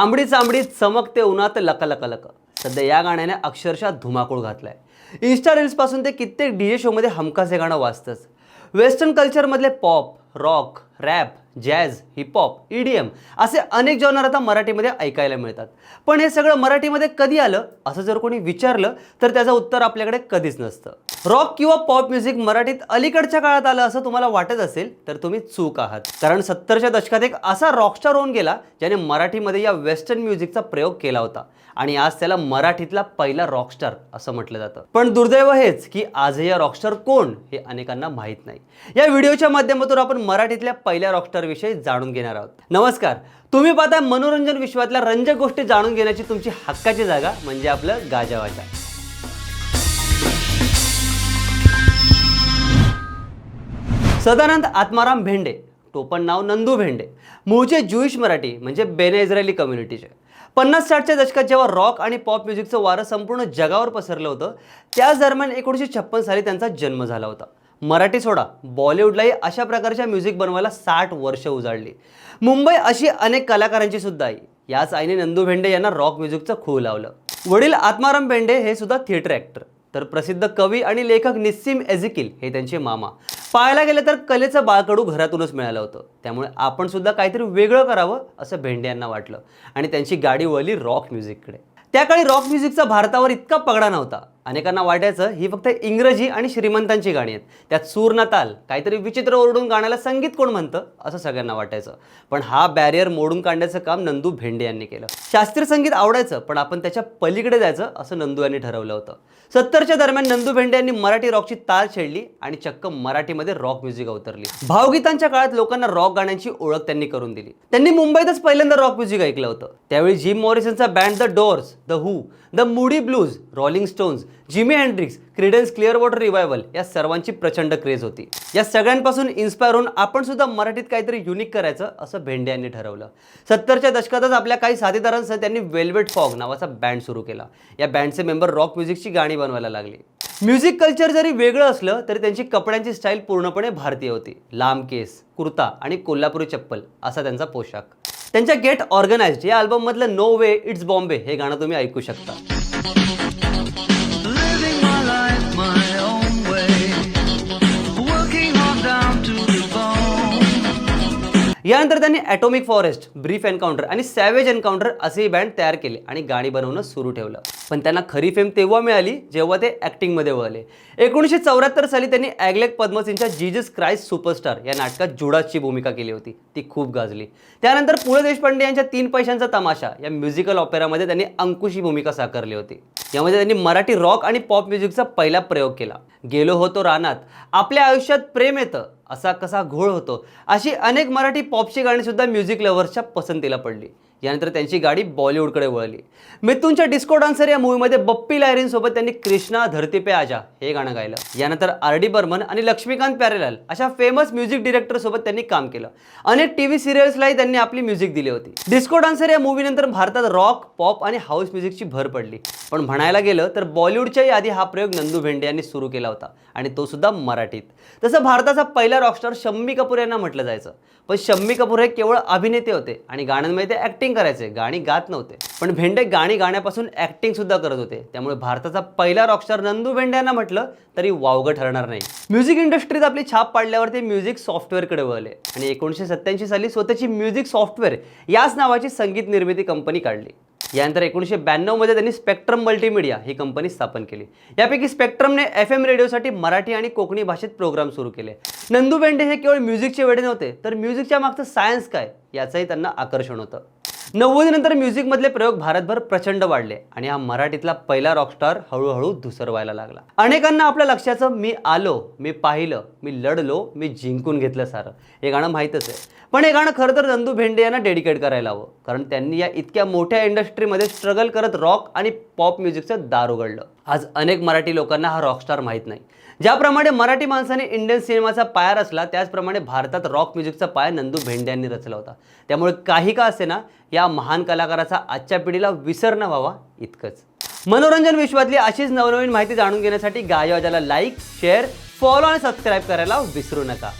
तांबडी चांबडी चमकते उन्हात लक लक लक. सध्या या गाण्याने अक्षरशः धुमाकूळ घातलाय. इन्स्टा रील्सपासून ते कित्येक डी जे शोमध्ये हमखास हे गाणं वाजतंच. Western कल्चरमधले pop rock rap jazz hip hop EDM असे अनेक जॉनर आता मराठीमध्ये ऐकायला मिळतात. पण हे सगळं मराठीमध्ये कधी आलं? असं जर कोणी विचारलं तर त्याचं उत्तर आपल्याकडे कधीच नसतं. रॉक किंवा पॉप म्युझिक मराठीत अलीकडच्या काळात आलं असं तुम्हाला वाटत असेल तर तुम्ही चूक आहात. कारण सत्तरच्या दशकात एक असा रॉकस्टार होऊन गेला ज्याने मराठीमध्ये या वेस्टर्न म्युझिकचा प्रयोग केला होता. आणि आज त्याला मराठीतला पहिला रॉकस्टार असं म्हटलं जातं. पण दुर्दैव हेच की आजही या रॉकस्टार कोण हे अनेकांना माहीत नाही. या व्हिडिओच्या माध्यमातून आपण मराठीतल्या पहिल्या रॉकस्टारविषयी जाणून घेणार आहोत. नमस्कार. तुम्ही पाहता मनोरंजन विश्वातल्या रंजक गोष्टी जाणून घेण्याची तुमची हक्काची जागा म्हणजे आपलं गाजावाजा सदानंद आत्माराम भेंडे टोपण नाव नंदू भेंडे मूळचे ज्युईश मराठी म्हणजे बेने इस्रायली कम्युनिटीचे पन्नास साठच्या दशकात जेव्हा रॉक आणि पॉप म्युझिकचं वारं संपूर्ण जगावर पसरलं होतं त्याच दरम्यान एकोणीसशे छप्पन साली त्यांचा जन्म झाला होता. मराठी सोडा बॉलिवूडलाही अशा प्रकारच्या म्युझिक बनवायला साठ वर्ष उजाडली. मुंबई अशी अनेक कलाकारांची सुद्धा आई. याच आईने नंदू भेंडे यांना रॉक म्युझिकचं खूळ लावलं. वडील आत्माराम भेंडे हे सुद्धा थिएटर ॲक्टर तर प्रसिद्ध कवी आणि लेखक निस्सिम एझिकिल हे त्यांचे मामा. पाहायला गेलं तर कलेचं बाळकडू घरातूनच मिळालं होतं. त्यामुळे आपण सुद्धा काहीतरी वेगळं करावं असं भेंडे यांना वाटलं. आणि त्यांची गाडी वळली रॉक म्युझिककडे त्या काळी रॉक म्युझिकचा भारतावर इतका पगडा नव्हता. अनेकांना वाटायचं ही फक्त इंग्रजी आणि श्रीमंतांची गाणी आहेत. त्यात सूर ना ताल काहीतरी विचित्र ओरडून गाण्याला संगीत कोण म्हणतं? असं सगळ्यांना वाटायचं. पण हा बॅरियर मोडून काढण्याचं काम नंदू भेंडे यांनी केलं. शास्त्रीय संगीत आवडायचं पण आपण त्याच्या पलीकडे जायचं असं नंदू यांनी ठरवलं होतं. सत्तरच्या दरम्यान नंदू भेंडे यांनी मराठी रॉकची ताल छेडली आणि चक्क मराठीमध्ये रॉक म्युझिक अवतरली भावगीतांच्या काळात लोकांना रॉक गाण्यांची ओळख त्यांनी करून दिली. त्यांनी मुंबईतच पहिल्यांदा रॉक म्युझिक ऐकलं होतं. त्यावेळी Jim मॉरिसनचा band the Doors the Who the Moody Blues Rolling Stones Jimi Hendrix Creedence Clearwater Revival या सर्वांची प्रचंड क्रेज होती. या सगळ्यांपासून इन्स्पायर होऊन आपण सुद्धा मराठीत काहीतरी युनिक करायचं असं भेंडे यांनी ठरवलं. सत्तरच्या दशकातच आपल्या काही साथीदारांसह त्यांनी वेल्वेट फॉग नावाचा बँड सुरू केला. या बँडचे मेंबर रॉक म्युझिकची गाणी बनवायला लागले. म्युझिक कल्चर जरी वेगळं असलं तरी त्यांची कपड्यांची स्टाईल पूर्णपणे भारतीय होती. लांब केस कुर्ता आणि कोल्हापुरी चप्पल असा त्यांचा पोशाख. त्यांच्या गेट ऑर्गनाइज्ड या अल्बममधलं नो वे इट्स बॉम्बे हे गाणं तुम्ही ऐकू शकता. यानंतर त्यांनी ॲटॉमिक फॉरेस्ट ब्रीफ एन्काउंटर आणि सॅवेज एन्काउंटर असेही बँड तयार केले आणि गाणी बनवणं सुरू ठेवलं. पण त्यांना खरी फेम तेव्हा मिळाली जेव्हा ते ॲक्टिंगमध्ये वळले. एकोणीसशे चौऱ्याहत्तर साली त्यांनी ॲग्लेक पद्मसिंगच्या जीजस क्राईस्ट सुपरस्टार या नाटकात जुडासची भूमिका केली होती. ती खूप गाजली. त्यानंतर पु ल देशपांडे यांच्या तीन पैशांचा तमाशा या म्युझिकल ऑपेरामध्ये त्यांनी अंकुशी भूमिका साकारली होती. यामध्ये त्यांनी मराठी रॉक आणि पॉप म्युझिकचा पहिला प्रयोग केला. गेलो होतो रानात. आपल्या आयुष्यात प्रेम येतं. असा कसा घोळ होतो? अशी अनेक मराठी पॉपची गाणीसुद्धा म्युझिक लव्हर्सच्या पसंतीला पडली. यानंतर त्यांची गाडी बॉलिवूडकडे वळली. मिथूनच्या डिस्को डान्सर या मूवीमध्ये बप्पी लायरींसोबत त्यांनी कृष्णा धरती पे आजा हे गाणं गायलं. यानंतर आर डी बर्मन आणि लक्ष्मीकांत प्यारेलाल अशा फेमस म्युझिक डिरेक्टरसोबत त्यांनी काम केलं. अनेक टीव्ही सिरियल्सलाही त्यांनी आपली म्युझिक दिली होती. डिस्को डान्सर या मूवीनंतर भारतात रॉक पॉप आणि हाऊस म्युझिकची भर पडली. पण म्हणायला गेलं तर बॉलिवूडच्याही आधी हा प्रयोग नंदू भेंडे यांनी सुरू केला होता आणि तो सुद्धा मराठीत. तसं भारताचा पहिला रॉकस्टार शम्मी कपूर यांना म्हटलं जायचं. पण शम्मी कपूर हे केवळ अभिनेते होते आणि गाण्यांमध्ये ते ॲक्टिंग करायचे गाणी गात नव्हते. पण भेंडे गाणी गाण्यापासून ॲक्टिंगसुद्धा करत होते. त्यामुळे भारताचा पहिला रॉकस्टार नंदू भेंडे यांना म्हटलं तरी वावगं ठरणार नाही. म्युझिक इंडस्ट्रीत आपली छाप पाडल्यावर ते म्युझिक सॉफ्टवेअरकडे वळले. आणि एकोणीसशे सत्त्याऐंशी साली स्वतःची म्युझिक सॉफ्टवेअर याच नावाची संगीत निर्मिती कंपनी काढली. यानंतर एकोणीसशे ब्याण्णवमध्ये त्यांनी स्पेक्ट्रम मल्टीमीडिया ही कंपनी स्थापन केली. यापैकी स्पेक्ट्रमने एफ एम रेडिओसाठी मराठी आणि कोकणी भाषेत प्रोग्राम सुरू केले. नंदू बेंडे हे केवळ म्युझिकचे वेडे नव्हते तर म्युझिकच्या मागचं सायन्स काय? याचंही त्यांना आकर्षण होतं. नव्वदीनंतर म्युझिकमधले प्रयोग भारतभर प्रचंड वाढले आणि हा मराठीतला पहिला रॉकस्टार हळूहळू धुसरवायला लागला. अनेकांना आपल्या लक्षाचं मी आलो मी पाहिलं मी लढलो मी जिंकून घेतलं सारं. हे गाणं माहीतच आहे. पण हे गाणं खरं तर नंदू भेंडे यांना डेडिकेट करायला हवं. कारण त्यांनी या इतक्या मोठ्या इंडस्ट्रीमध्ये स्ट्रगल करत रॉक आणि पॉप म्युझिकचं दार उघडलं. आज अनेक मराठी लोकांना हा रॉकस्टार माहीत नाही. ज्याप्रमाणे मराठी माणसाने इंडियन सिनेमाचा पाया रचला त्याचप्रमाणे भारतात रॉक म्युझिकचा पाया नंदू भेंडे यांनी रचला होता. त्यामुळे काही का असे ना या महान कलाकाराचा आजच्या पिढीला विसर न व्हावा इतकंच. मनोरंजन विश्वातली अशीच नवनवीन माहिती जाणून घेण्यासाठी गायवाजाला लाईक शेअर फॉलो आणि सबस्क्राईब करायला विसरू नका.